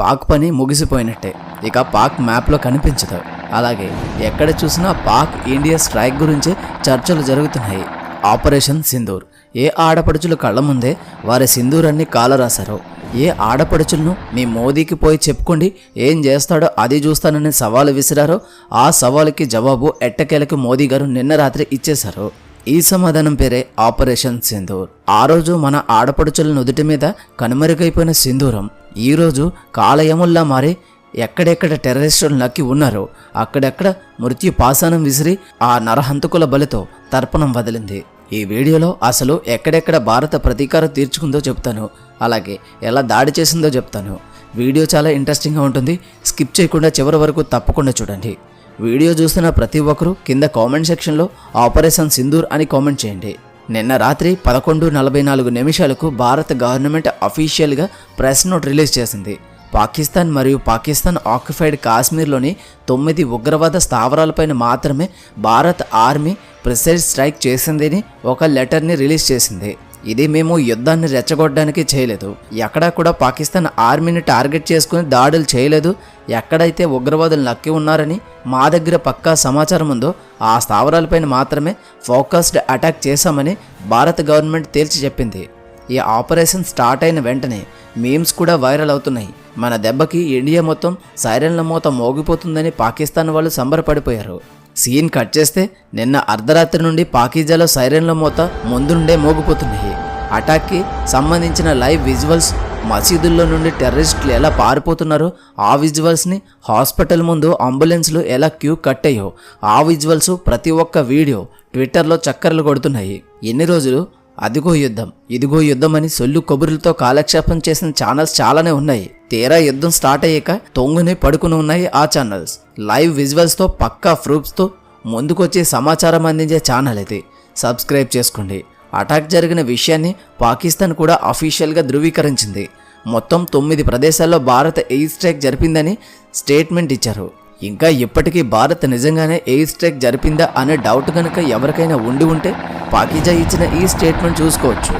పాక్ పని ముగిసిపోయినట్టే. ఇక పాక్ మ్యాప్లో కనిపించదు. అలాగే ఎక్కడ చూసినా పాక్ ఇండియా స్ట్రైక్ గురించి చర్చలు జరుగుతున్నాయి. ఆపరేషన్ సింధూర్. ఏ ఆడపడుచులు కళ్ళ ముందే వారి సింధూరాన్ని కాలరాశారో? ఏ ఆడపడుచులను మీ మోదీకి పోయి చెప్పుకోండి ఏం చేస్తాడో అది చూస్తానని సవాలు విసిరారో ఆ సవాలుకి జవాబు ఎట్టకేలకు మోదీ గారు నిన్న రాత్రి ఇచ్చేశారు. ఈ సమాధానం పేరే ఆపరేషన్ సింధూర్. ఆ రోజు మన ఆడపడుచుల నుదుటి మీద కనుమరుగైపోయిన సింధూరం. ఈరోజు కాలయముల్లా మారి ఎక్కడెక్కడ టెర్రరిస్టులు నక్కి ఉన్నారో అక్కడెక్కడ మృత్యు పాశానం విసిరి ఆ నరహంతకుల బలితో తర్పణం వదిలింది. ఈ వీడియోలో అసలు ఎక్కడెక్కడ భారత ప్రతీకారం తీర్చుకుందో చెప్తాను. అలాగే ఎలా దాడి చేసిందో చెప్తాను. వీడియో చాలా ఇంట్రెస్టింగ్గా ఉంటుంది. స్కిప్ చేయకుండా చివరి వరకు తప్పకుండా చూడండి. వీడియో చూస్తున్న ప్రతి ఒక్కరూ కింద కామెంట్ సెక్షన్లో ఆపరేషన్ సింధూర్ అని కామెంట్ చేయండి. నిన్న రాత్రి పదకొండు నలభై నాలుగు నిమిషాలకు భారత గవర్నమెంట్ అఫీషియల్గా ప్రెస్ నోట్ రిలీజ్ చేసింది. పాకిస్తాన్ మరియు పాకిస్తాన్ ఆక్యుపైడ్ కాశ్మీర్లోని తొమ్మిది ఉగ్రవాద స్థావరాలపైన మాత్రమే భారత్ ఆర్మీ ప్రిసైజ్ స్ట్రైక్ చేసిందని ఒక లెటర్ని రిలీజ్ చేసింది. ఇది మేము యుద్ధాన్ని రెచ్చగొట్టడానికి చేయలేదు. ఎక్కడా కూడా పాకిస్తాన్ ఆర్మీని టార్గెట్ చేసుకుని దాడులు చేయలేదు. ఎక్కడైతే ఉగ్రవాదులు నక్కి ఉన్నారని మా దగ్గర పక్కా సమాచారం ఉందో ఆ స్థావరాలపైన మాత్రమే ఫోకస్డ్ అటాక్ చేశామని భారత గవర్నమెంట్ తేల్చి చెప్పింది. ఈ ఆపరేషన్ స్టార్ట్ అయిన వెంటనే మీమ్స్ కూడా వైరల్ అవుతున్నాయి. మన దెబ్బకి ఇండియా మొత్తం సైరన్ల మూత మోగిపోతుందని పాకిస్తాన్ వాళ్ళు సంబరపడిపోయారు. సీన్ కట్ చేస్తే నిన్న అర్ధరాత్రి నుండి పాకీజాలో సైరన్ల మూత ముందుండే మోగిపోతున్నాయి. అటాక్కి సంబంధించిన లైవ్ విజువల్స్ మసీదుల్లో నుండి టెర్రరిస్టులు ఎలా పారిపోతున్నారో ఆ విజువల్స్ని హాస్పిటల్ ముందు అంబులెన్స్లు ఎలా క్యూ కట్టాయో ఆ విజువల్స్ ప్రతి ఒక్క వీడియో ట్విట్టర్లో చక్కర్లు కొడుతున్నాయి. ఎన్ని రోజులు అదిగో యుద్ధం ఇదిగో యుద్ధం అని సొల్లు కబుర్లతో కాలక్షేపం చేసిన ఛానల్స్ చాలానే ఉన్నాయి. తీరా యుద్ధం స్టార్ట్ అయ్యాక తొంగుని పడుకుని ఉన్నాయి ఆ ఛానల్స్ లైవ్ విజువల్స్తో పక్కా ప్రూఫ్స్తో ముందుకొచ్చి సమాచారం అందించే ఛానల్ ఇది. సబ్స్క్రైబ్ చేసుకోండి. అటాక్ జరిగిన విషయాన్ని పాకిస్తాన్ కూడా అఫీషియల్గా ధృవీకరించింది. మొత్తం తొమ్మిది ప్రదేశాల్లో భారత్ ఎయిర్ స్ట్రైక్ జరిపిందని స్టేట్మెంట్ ఇచ్చారు. ఇంకా ఇప్పటికీ భారత్ నిజంగానే ఎయిర్ స్ట్రైక్ జరిపిందా అనే డౌట్ కనుక ఎవరికైనా ఉండి ఉంటే పాకిజా ఇచ్చిన ఈ స్టేట్మెంట్ చూసుకోవచ్చు.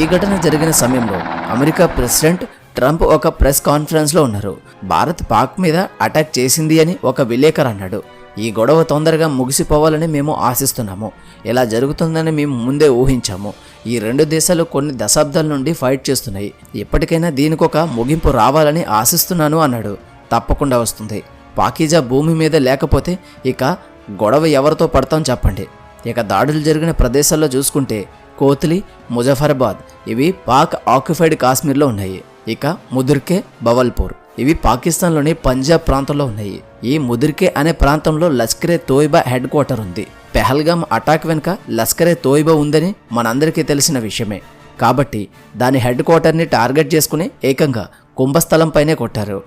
ఈ ఘటన జరిగిన సమయంలో అమెరికా ప్రెసిడెంట్ ట్రంప్ ఒక ప్రెస్ కాన్ఫరెన్స్లో ఉన్నారు. భారత్ పాక్ మీద అటాక్ చేసింది అని ఒక విలేకరు అన్నాడు. ఈ గొడవ తొందరగా ముగిసిపోవాలని మేము ఆశిస్తున్నాము. ఇలా జరుగుతుందని మేము ముందే ఊహించాము. ఈ రెండు దేశాలు కొన్ని దశాబ్దాల నుండి ఫైట్ చేస్తున్నాయి. ఇప్పటికైనా దీనికి ఒక ముగింపు రావాలని ఆశిస్తున్నాను అన్నాడు. తప్పకుండా వస్తుంది. పాకీజా భూమి మీద లేకపోతే ఇక గొడవ ఎవరితో పడతాం చెప్పండి. ఇక దాడులు జరిగిన ప్రదేశాల్లో చూసుకుంటే కోత్లీ ముజఫరాబాద్ ఇవి పాక్ ఆక్యుపైడ్ కాశ్మీర్లో ఉన్నాయి. ఇక ముదుర్కే బవల్పూర్ ఇవి పాకిస్తాన్లోని పంజాబ్ ప్రాంతంలో ఉన్నాయి. ఈ ముదిర్కే అనే ప్రాంతంలో లష్కరే తోయిబా హెడ్ క్వార్టర్ ఉంది. పెహల్గామ్ అటాక్ వెనుక లష్కరే తోయిబా ఉందని మనందరికీ తెలిసిన విషయమే. కాబట్టి దాని హెడ్ క్వార్టర్ని టార్గెట్ చేసుకుని ఏకంగా కుంభస్థలంపైనే కొట్టారు.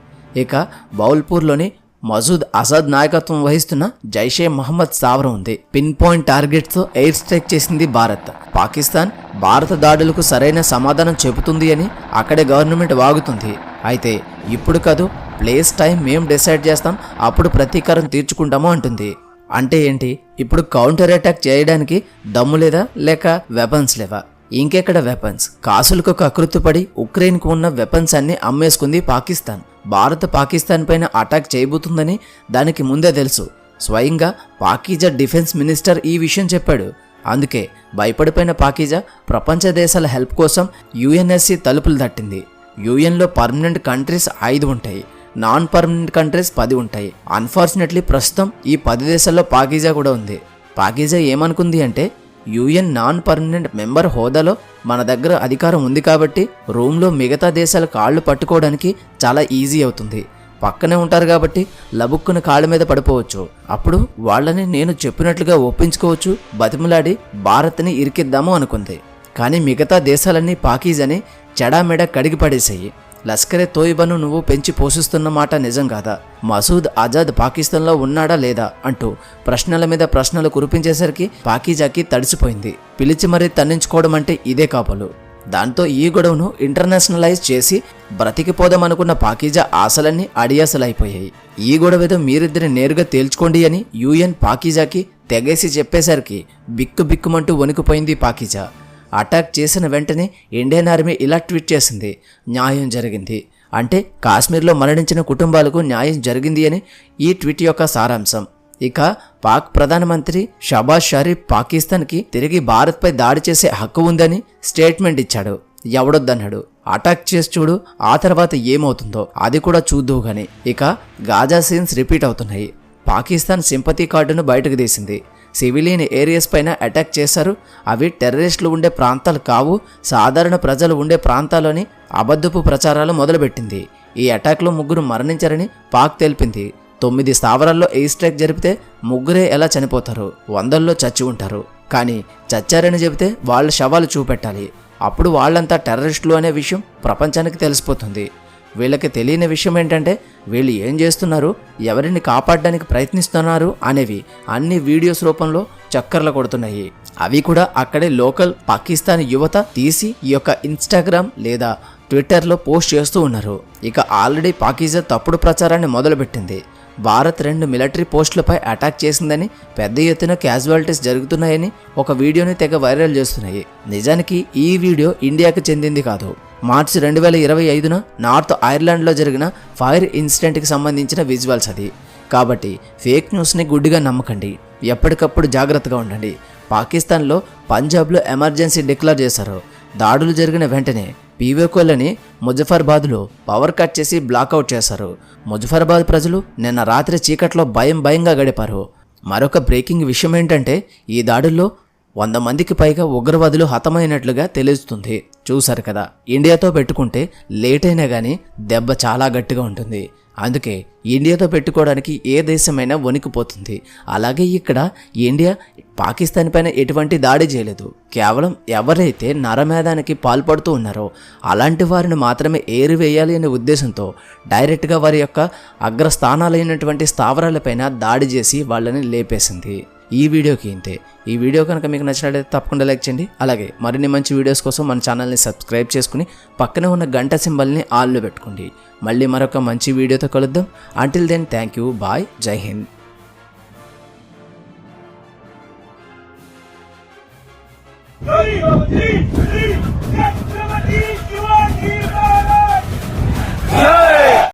ఇక బౌల్పూర్లోని మసూద్ అసద్ నాయకత్వం వహిస్తున్న జైషే మహమ్మద్ స్థావరం ఉంది. పిన్ పాయింట్ టార్గెట్స్తో ఎయిర్ స్ట్రైక్ చేసింది భారత్. పాకిస్తాన్ భారత దాడులకు సరైన సమాధానం చెబుతుంది అని అక్కడే గవర్నమెంట్ వాగుతుంది. అయితే ఇప్పుడు కాదు ప్లేస్ టైం మేము డిసైడ్ చేస్తాం అప్పుడు ప్రతీకారం తీర్చుకుంటాము అంటుంది. అంటే ఏంటి? ఇప్పుడు కౌంటర్ అటాక్ చేయడానికి దమ్ము లేదా లేక వెపన్స్ లేవా? ఇంకెక్కడ వెపన్స్? కాసులకు కకృత్తుపడి ఉక్రెయిన్కు ఉన్న వెపన్స్ అన్ని అమ్మేసుకుంది పాకిస్తాన్. భారత్ పాకిస్తాన్ పైన అటాక్ చేయబోతుందని దానికి ముందే తెలుసు. స్వయంగా పాకీజా డిఫెన్స్ మినిస్టర్ ఈ విషయం చెప్పాడు. అందుకే భయపడిపోయిన పాకిజా ప్రపంచ దేశాల హెల్ప్ కోసం యుఎన్ఎస్సి తలుపులు తట్టింది. యుఎన్లో పర్మనెంట్ కంట్రీస్ ఐదు ఉంటాయి. నాన్ పర్మనెంట్ కంట్రీస్ పది ఉంటాయి. అన్ఫార్చునేట్లీ ప్రస్తుతం ఈ పది దేశాల్లో పాకిజా కూడా ఉంది. పాకిజా ఏమనుకుంది అంటే యుఎన్ నాన్ పర్మనెంట్ మెంబర్ హోదాలో మన దగ్గర అధికారం ఉంది కాబట్టి రూమ్లో మిగతా దేశాల కాళ్ళు పట్టుకోవడానికి చాలా ఈజీ అవుతుంది. పక్కనే ఉంటారు కాబట్టి లబుక్కున కాళ్ళ మీద పడిపోవచ్చు. అప్పుడు వాళ్ళని నేను చెప్పినట్లుగా ఒప్పించుకోవచ్చు బతిమలాడి భారత్ని ఇరికిద్దాము అనుకుంది. కానీ మిగతా దేశాలన్నీ పాకీజ్ అని చెడామెడ కడిగి పడేసాయి లష్కరే తోయిబాను నువ్వు పెంచి పోషిస్తున్న మాట నిజం కాదా? మసూద్ ఆజాద్ పాకిస్తాన్లో ఉన్నాడా లేదా? అంటూ ప్రశ్నల మీద ప్రశ్నలు కురిపించేసరికి పాకీజాకి తడిసిపోయింది. పిలిచి మరీ తన్నించుకోవడం అంటే ఇదే కాపలు. దాంతో ఈ గొడవను ఇంటర్నేషనలైజ్ చేసి బ్రతికిపోదామనుకున్న పాకీజా ఆశలన్నీ అడియాసలైపోయాయి. ఈ గొడవ ఏదో మీరిద్దరి నేరుగా తేల్చుకోండి అని యుఎన్ పాకీజాకి తెగేసి చెప్పేసరికి బిక్కు బిక్కుమంటూ వణికిపోయింది పాకీజా. అటాక్ చేసిన వెంటనే ఇండియన్ ఆర్మీ ఇలా ట్వీట్ చేసింది న్యాయం జరిగింది. అంటే కాశ్మీర్లో మరణించిన కుటుంబాలకు న్యాయం జరిగింది అని ఈ ట్వీట్ యొక్క సారాంశం. ఇక పాక్ ప్రధానమంత్రి షబాజ్ షరీఫ్ పాకిస్తాన్కి తిరిగి భారత్పై దాడి చేసే హక్కు ఉందని స్టేట్మెంట్ ఇచ్చాడు. ఎవడొద్దన్నాడు? అటాక్ చేసి చూడు ఆ తర్వాత ఏమవుతుందో అది కూడా చూద్దువు గాని. ఇక గాజా సీన్స్ రిపీట్ అవుతున్నాయి. పాకిస్తాన్ సింపతి కార్డును బయటకు తీసింది. సివిలియన్ ఏరియాస్ పైన అటాక్ చేశారు. అవి టెర్రరిస్టులు ఉండే ప్రాంతాలు కావు. సాధారణ ప్రజలు ఉండే ప్రాంతాలని అబద్ధపు ప్రచారాలు మొదలుపెట్టింది. ఈ అటాక్లో ముగ్గురు మరణించారని పాక్ తెలిపింది. తొమ్మిది స్థావరాల్లో ఎయిర్ స్ట్రైక్ జరిపితే ముగ్గురే ఎలా చనిపోతారు? వందల్లో చచ్చి ఉంటారు. కానీ చచ్చారని చెబితే వాళ్ళ శవాలు చూపెట్టాలి. అప్పుడు వాళ్ళంతా టెర్రరిస్టులు అనే విషయం ప్రపంచానికి తెలిసిపోతుంది. వీళ్ళకి తెలియని విషయం ఏంటంటే వీళ్ళు ఏం చేస్తున్నారు ఎవరిని కాపాడడానికి ప్రయత్నిస్తున్నారు అనేవి అన్ని వీడియోస్ రూపంలో చక్కర్లు కొడుతున్నాయి. అవి కూడా అక్కడే లోకల్ పాకిస్తాన్ యువత తీసి ఈ యొక్క ఇన్స్టాగ్రామ్ లేదా ట్విట్టర్లో పోస్ట్ చేస్తూ ఉన్నారు. ఇక ఆల్రెడీ పాకిజా తప్పుడు ప్రచారాన్ని మొదలుపెట్టింది. భారత్ రెండు మిలిటరీ పోస్టులపై అటాక్ చేసిందని పెద్ద ఎత్తున క్యాజువాలిటీస్ జరుగుతున్నాయని ఒక వీడియోని తెగ వైరల్ చేస్తున్నాయి. నిజానికి ఈ వీడియో ఇండియాకు చెందింది కాదు. మార్చి రెండు వేల ఇరవై ఐదున నార్త్ ఐర్లాండ్లో జరిగిన ఫైర్ ఇన్సిడెంట్కి సంబంధించిన విజువల్స్ అది. కాబట్టి ఫేక్ న్యూస్ని గుడ్డిగా నమ్మకండి. ఎప్పటికప్పుడు జాగ్రత్తగా ఉండండి. పాకిస్తాన్లో పంజాబ్లో ఎమర్జెన్సీ డిక్లేర్ చేశారు. దాడులు జరిగిన వెంటనే పీవేకోలని ముజఫర్బాద్లో పవర్ కట్ చేసి బ్లాకౌట్ చేశారు. ముజఫర్బాద్ ప్రజలు నిన్న రాత్రి చీకట్లో భయం భయంగా గడిపారు. మరొక బ్రేకింగ్ విషయం ఏంటంటే ఈ దాడుల్లో వంద మందికి పైగా ఉగ్రవాదులు హతమైనట్లుగా తెలుస్తుంది. చూశారు కదా ఇండియాతో పెట్టుకుంటే లేట్ అయినా కానీ దెబ్బ చాలా గట్టిగా ఉంటుంది. అందుకే ఇండియాతో పెట్టుకోవడానికి ఏ దేశమైనా వణికిపోతుంది. అలాగే ఇక్కడ ఇండియా పాకిస్తాన్ పైన ఎటువంటి దాడి చేయలేదు. కేవలం ఎవరైతే నరమేధానికి పాల్పడుతూ ఉన్నారో అలాంటి వారిని మాత్రమే ఏరివేయాలి అనే ఉద్దేశంతో డైరెక్ట్గా వారి యొక్క అగ్రస్థానాలైనటువంటి స్థావరాలపైన దాడి చేసి వాళ్ళని లేపేసింది. ఈ వీడియోకి ఇంతే. ఈ వీడియో కనుక మీకు నచ్చినట్లయితే తప్పకుండా లైక్ చేయండి. అలాగే మరిన్ని మంచి వీడియోస్ కోసం మన ఛానల్ని సబ్స్క్రైబ్ చేసుకుని పక్కనే ఉన్న గంట సింబల్ని ఆల్లో పెట్టుకోండి. మళ్ళీ మరొక మంచి వీడియోతో కలుద్దాం. Until then thank you bye Jai Hind